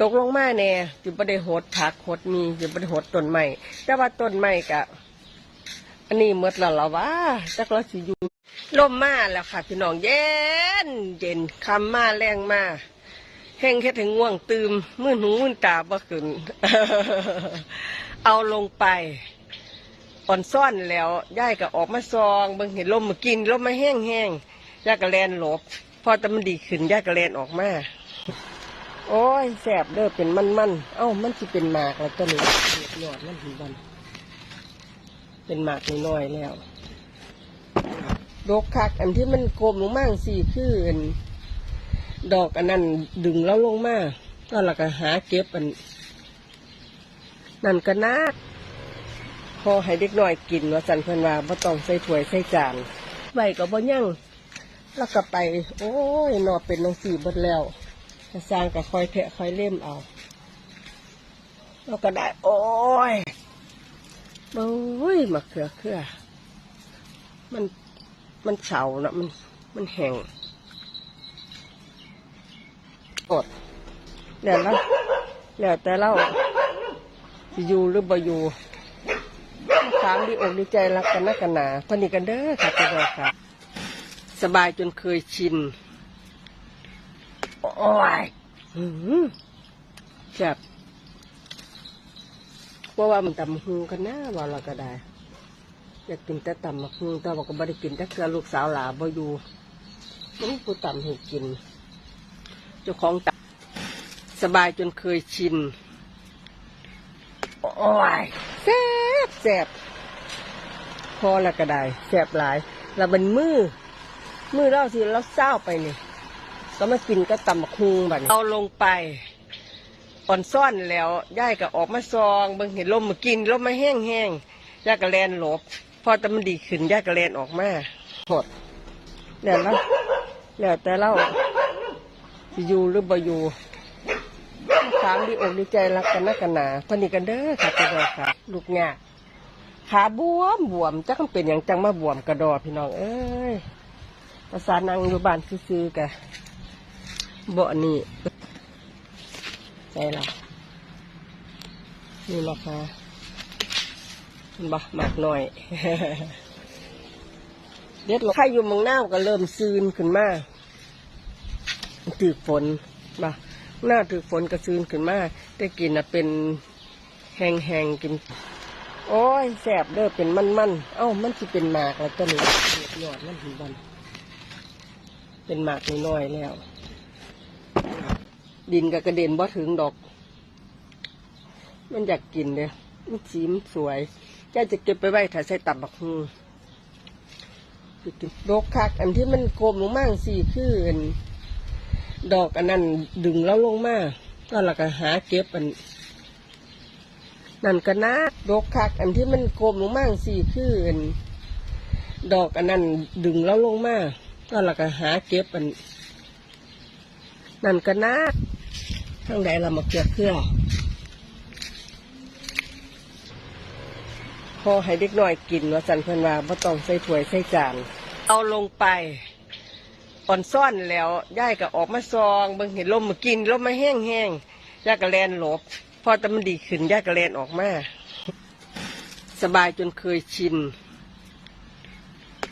ตกลงมาแน่จุดประบ่ได้หดผักหดมีจะบ่ได้หดต้นไม้แต่ว่าต้นไม้กะอันนี้หมดแล้วล่ะวะจักเราสิอยู่ลมมาแล้วค่ะ พี่น้องเย็น เย็นคำมาแรงมาแห้งแค่ถึงง่วงตืมมื่นหูมื่นตาบ่ขึ้นเอาลงไปอ่อนซ่อนแล้วย่ายก็ออกมาซองเบิ่งเห็นลมมากินลมมาแห้งแห้งย่ายก็แลนหลบพอแต่มันดีขึ้นย่ายก็แลนออกมา โอ้ยแสบเด้อเป็นมันมันเอ้ามันสิเป็นหมากแล้วตัวนี้หยอดมันถึงบันเป็นหมากน้อยแล้วดอกคักอันที่มันกลมลงมากสี่คืออันดอกอันนั้นดึงแล้วลงมาก็เราก็หาเก็บอันนั่นก็น่าพอให้เด็กน้อยกินว่าสันเพิ่นว่าบ่ต้องใส่ถ้วยใส่จานไว้ก็บ่ยั่งแล้วก็ไป โอ้ยนอเป็นนังสี่เบดแล้ว ก็สร้างก็คอยแทะคอยเล่มเอาแล้วก็ได้ โอ้ยโอ้ยมะเขือเขือมันมันเฉาเนะมันมันแห้งอดแล้วแล้วแล้วแต่เราอยู่หรือบ่อยู่ถามดีอกดีใจรักกันนักกันหนาพนีกันเด้อค่ะพี่น้องค่ะ สบายจนเคยชิน โอ้ยหืมแซ่บเพราะว่ามันตำบักฮูกันนะว่าเราก็ได้ อยากกินแต่ตำบักฮูแต่ว่าก็ไม่ได้กินแต่เกลือลูกสาวหลาบ่อยู่มันผู้ตำให้กิน เจ้าของตำสบายจนเคยชิน โอ้ยแซ่บแซ่บพอแล้วก็ได้แซ่บหลาย แล้วมันมือมือเราสิเราเศร้าไปนี่ ก็มากินก็ตำบักฮูแบบนี้เอาลงไปอ่อนซ่อนแล้วย่ายก็ออกมาซองเบิ่งเห็นลมมากินลมมาแห้งแห้งย่ายก็แลนหลบพอแต่มันดีขึ้นย่ายก็แลนออกมาหดแล้วแล้วแล้วแต่เราอยู่หรือบ่อยู่ถามดีอกดีใจรักกันนักกันหนาพอนีกันเด้อค่ะพี่น้องค่ะ ลูกหงาขาบวมบวมจักมันเป็นอย่างจังมาบวมกระดอพี่น้องเอ้ยภาษานั่งอยู่บ้านซื่อๆกะ บ่นี่ใช่ละนี่นะคะบ่หมากหน่อย เด็ดลงใครอยู่มองน้าวก็เริ่มซืนขึ้นมาถือฝนบ่หน้าถือฝนก็ซืนขึ้นมาได้กินนะเป็นแห้งๆกิน โอ้ยแสบเด้อเป็นมันๆเอ้ามันสิเป็นหมากแล้วตัวนี้หยอดมันถึงบันเป็นหมากน้อยแล้ว ดินกับกระเด็นบ่ถึงดอก มันอยากกินเลยมันสีมนสวยแกจะเก็บไปไว้ถ้าใส่ตับบักฮูกินดอกคัก อันที่มันกลมลงมากสี่คืออันดอกอันนั้นดึงแล้วลงมาก็เราก็หาเก็บอันนั่นก็นะดอกคัก อันที่มันกลมลงมากสี่คืออันดอกอันนั้นดึงแล้วลงมาก็เราก็หาเก็บอันนั่นก็นะ ทางใดเรามาเกลือเครื่องพอให้เด็กน้อยกินว่าสันเพิ่นว่าบ่ต้องใส่ถ้วยใส่จาน เอาลงไปอ่อนซ่อนแล้วย่ายก็ออกมาซองเบิ่งเห็นลมมากินลมมาแห้งแห้งย่ายก็แลนหลบพอแต่มันดีขึ้นย่ายก็แลนออกมาสบายจนเคยชิน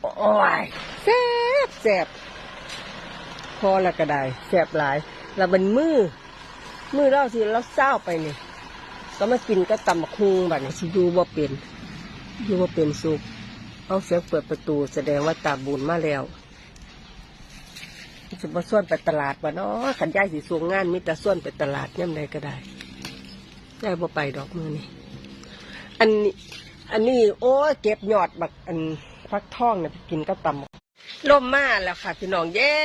โอ้ยแซ่บแซ่บพอแล้วก็ได้แสบหลายแล้วมันมือ มือเราสิเราเศร้าไปนี่ก็มากินก็ตำบักฮุงแบบนี้สิอยู่บ่เป็นอยู่บ่เป็นสุกเอาเสียงเปิดประตูแสดงว่าตาบุญมาแล้วจะมาส่วนไปตลาดบ่เนาะขันย่ายสิสวงงานมิต่ส่วนไปตลาดย่ำใดก็ได้ย่ายบ่ไปดอกมือนี่อันนี้อันนี้ โอ้เก็บยอดบักอันฟักทองเนี่ยไปกินก็ตำลมมาแล้วค่ะ พี่น้องเย็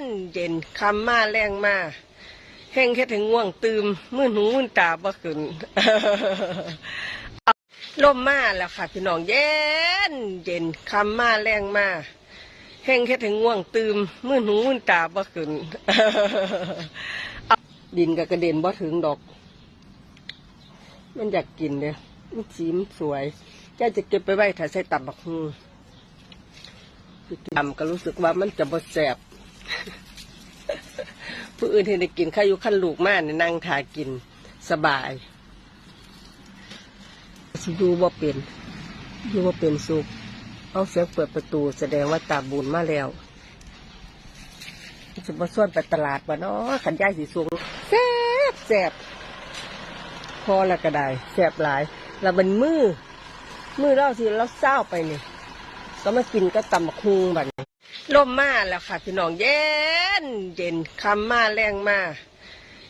น เย็นคำมาแรงมา แห้งแค่ถึงง่วงตืมมื่นหูมื่นตาบ่ขึ้นลมมาแล้วค่ะ พี่น้องเย็น เย็นคำมาแรงมาแห้งแค่ถึงง่วงตืมมื่นหูมื่นตาบ่ขึ้นดินกับกระเด็นบ่ถึงดอก มันอยากกินเลยมันสีมสวยแกจะเก็บไปไว้ถ้าใส่ตับบักฮูทำก็รู้สึกว่ามันจะบดแสบ ผู้อื่นที่ได้กินข้าวอยู่ขั้นลูกมากเนี่ยนั่งทากินสบายสิอยู่บ่เป็นอยู่บ่เป็นสุขเอาเสียงเปิดประตูแสดงว่าตาบุญมาแล้วจะมาส่วนไปตลาดบ่เนาะขันย่ายสีสูงแซ่บแซ่บพอล้วก็ได้แซ่บหลายแล้วมันมือมือเราสิเราเศร้าไปนี่ก็มากินก็ตำบักคุงบัดนี้ ล่มมาแล้วค่ะ พี่น้องเย็น เย็นคำมาแรงมา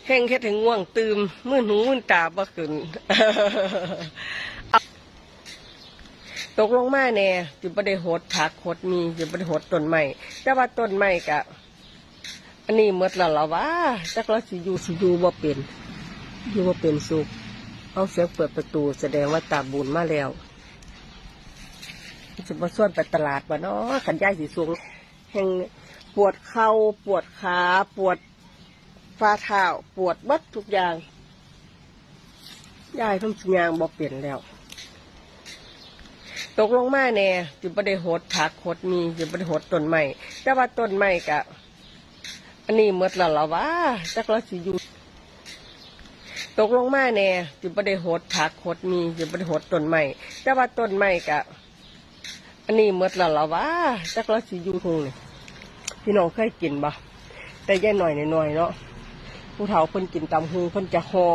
แห้งแค่ถึงง่วงตืมมื่นหูมื่นตาบ่ขึ้นตกลงมาแน่จิบ่ได้โหดผักหดมีจิบ่ได้โหดต้นไม้แต่ว่าต้นไม้กะ อันนี้หมดแล้วละว่าจักเราสิอยู่สิอยู่บ่เป็นอยู่บ่เป็นสุขเอาเสียงเปิดประตูแสดงว่าตาบุญมาแล้วจะมาส่วนไปตลาดบ่เนาะขันย่ายสีสูง แห่งปวดเข่าปวดขาปวดฝ่าเท้าปวดบัดทุกอย่างยายเพิ่งสิยางบ่เปลี่ยนแล้ว ตกลงมาแน่จิบ่ได้โหดผักโหดมีจิบ่ได้โหดต้นไม้แต่ว่าต้นไม้กะ อันนี้หมดแล้วละว่าจักเราสิอยู่ตกลงมาแน่จิบ่ได้โหดผักโหดมีจิบ่ได้โหดต้นไม้แต่ว่าต้นไม้กะ อันนี้หมดแล้วละว่าจักเราสิอยู่ทงนี่พี่น้องเคยกินบ่แต่ย่หน่อยหน่อยเนาะผู้เฒ่าเพิ่นกินตำหูเพิ่นจะหอ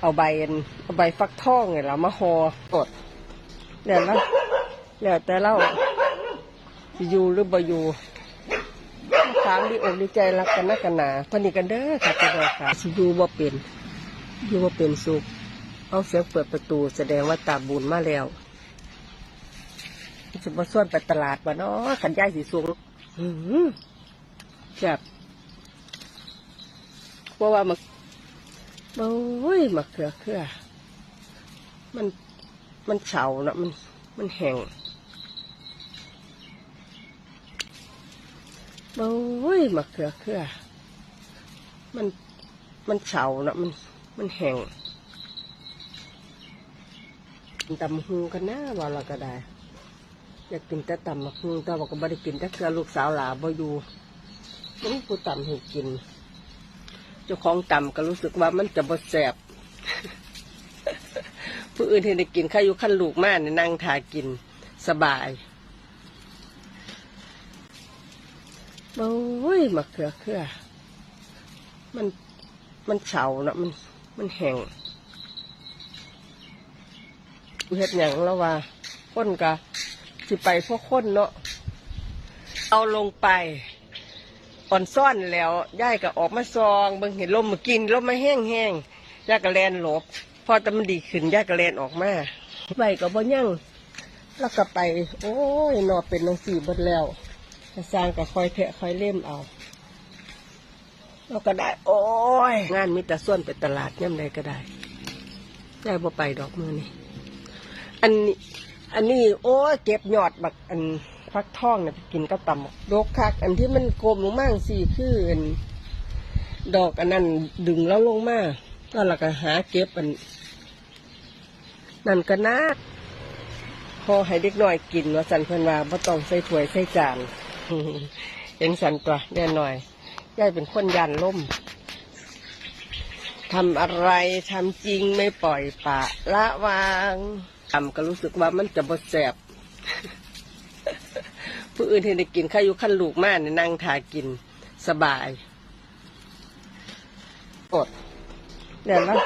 เอาใบเอาใบฟักทองเนี่ะมาหอกดแล้วแล้วแล้วแต่เราสิอยู่หรือบ่อยู่ถามดีอกดีใจรักกันนักกันหนาพอนีกันเด้อค่ะพี่น้องค่ะสิอยู่บ่เป็นอยู่บ่เป็นสุขเอาเสียงเปิดประตูแสดงว่าตาบุญมาแล้ว จะมาส่วนไปตลาดบ่เนาะขันย่ายสีสูงอื้อหือแบบเพราะว่ามันโอ้ยมะเขือเขือมันมันเฉาเนาะมันมันแห้งโอ้ยมะเขือเขือมันมันเฉาเนาะมันมันแห้งตำหูกันนะว่าเราก็ได้ อยากกินแต่ตำมะฮูแต่ว่าก็ไม่ได้กินแต่เคือลูกสาวหลาบ่อยู่มันผู้ตำให้กิน เจ้าของตำก็รู้สึกว่ามันจะบ่แสบผู้อื่นที่ได้กินข้าวอยู่ขั้นลูกมากเนี่ยนั่งทากินสบายโอ้ยมะเขือเขือมันมันเฉาเนาะมันมันแห้งเฮ็ดหยังแล้วว่าคนกะ สิไปพวกคนเนาะเอาลงไปอ่อนซ่อนแล้วย่ายก็ออกมาซองบิ่งเห็นลมมากินลมมาแห้งแห้งย่ายก็แลนหลบพอแต่มันดีขึ้นย่ายก็แลนออกมาไปก็บ่ยั่งแล้วก็ไป โอ้ยนอเป็นนังสี่เบดแล้วกระสร้างก็คอยแทะคอยเล่มเอาเราก็ได้ โอ้ย งานมีแต่ส่วนไปตลาดย่ำใดก็ได้ได้บ่ไปดอกมือนี่ อันนี้ อันนี้โอ้เก็บยอดบักอันฟักทองเนี่ยไปกินก็ต่ำดกคัก อันที่มันกลมลงมากสี่คืออันดอกอันนั้นดึงแล้วลงมาแล้วเราก็หาเก็บอันนั่นก็นักพอให้เด็กน้อยกินว่าสันเพิ่นว่าบ่ต้องใส่ถ้วยใส่จานเห็นสันตัวแน่นหน่อยยายเป็นคนยันล่มทำอะไรทำจริงไม่ปล่อยปะละวาง ทำก็รู้สึกว่ามันจะบดแสบผู้อื่นที่ได้กินข้าวอยู่ขั้นลูกมากเนี่ยนั่งทากินสบายอดแล้วแล้ว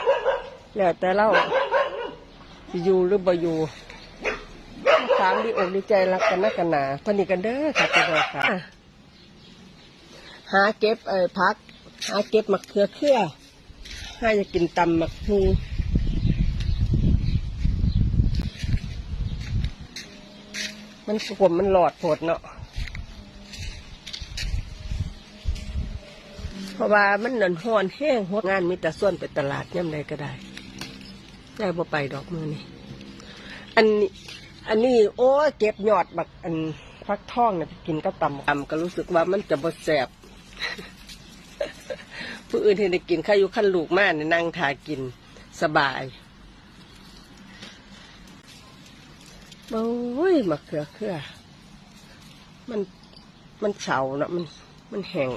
แล้วแต่เราสิอยู่หรือบ่อยู่ถามดีอกดีใจรักกันนักกันหนาพอนีกันเด้อค่ะพี่น้องค่ะหาเก็บเอ่อพัก หาเก็บมะเขือเขือให้จะกินตำมะฮู มันกลมมันหลอดผดเนาะเพราะว่ามันนันหอนแห้งหดงานมีแต่ส่วนไปตลาดย่ำใดก็ได้ ได้บ่ไปดอกมือนี่อันนี้อันนี้โอ้เก็บยอดบักอันฟักทองเนี่ยกินก็ตำตำก็รู้สึกว่ามันจะบดแสบผู้อื่นที่ได้กินข้าวอยู่ขั้นลูกมากเนี่ยนั่งทากินสบาย โอ้ยมะเขือเขือมัน มันเฉาเนาะมัน มันแห้ง